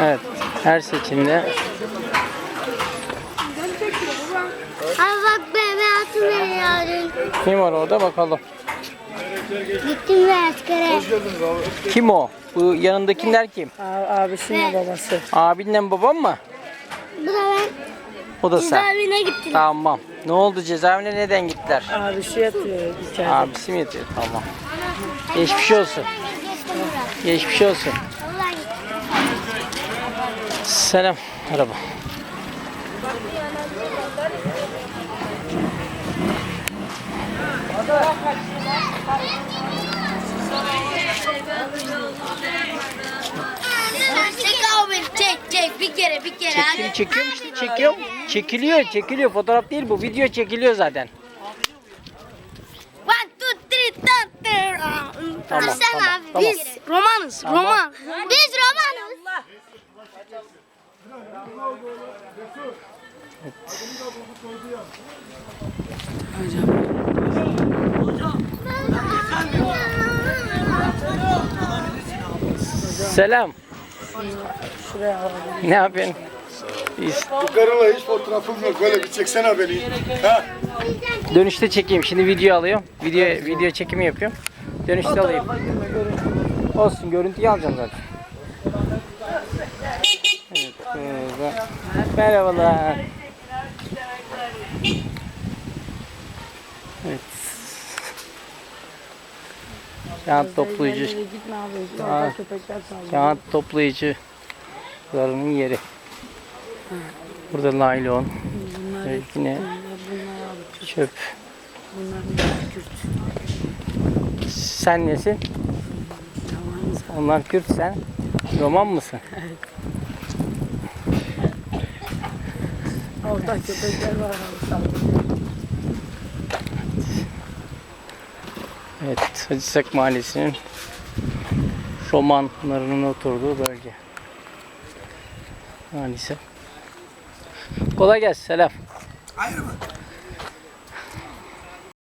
Evet. Her seçimde Abi bak ben hayatım veriyorum. kim var orada bakalım. Gittim ve askere. Kim o? Bu yanındakiler kim? Abisinin babası. Abinle babam mı? Bu da ben O da sen. cezaevine gittim. Tamam. Ne oldu cezaevine neden gittiler? Abisi yatıyor içeride. Abisi mi yatıyor? Tamam. Geçmiş olsun. Geçmiş olsun. Selam. Merhaba. Çekiyorum işte çekiyorum. Çekiliyor çekiliyor. Fotoğraf değil bu. Video çekiliyor zaten. One, two, three, dun. Tamam, sen tamam, abi. tamam. Biz romanız, roman. Biz romanız. Selam. Ne yapıyorsun? Bu karıla hiç fotoğrafım yok. Böyle bir çeksene beni. Ha? Dönüşte çekeyim. Şimdi video alıyorum. Video video çekimi yapıyorum. Dönüşte alayım. Olsun görüntüyü alacağım zaten. Evet, merhaba. Merhabalar. Evet. Kağıt toplayıcı. Yerlere Gitme abi. Aa. Orada köpekler saldırıyor. Kağıt toplayıcılarının yeri. Burada naylon. Bunlar Evet, yine bunlar çöp. Bunlar Kürt. Sen nesin? Tamamız. Onlar Kürt sen. Roman mısın? Orada köpekler var. Evet, Hacısak Mahallesi'nin romanlarının oturduğu bölge. Maalesef. Kolay gelsin, selam. Hayır mı?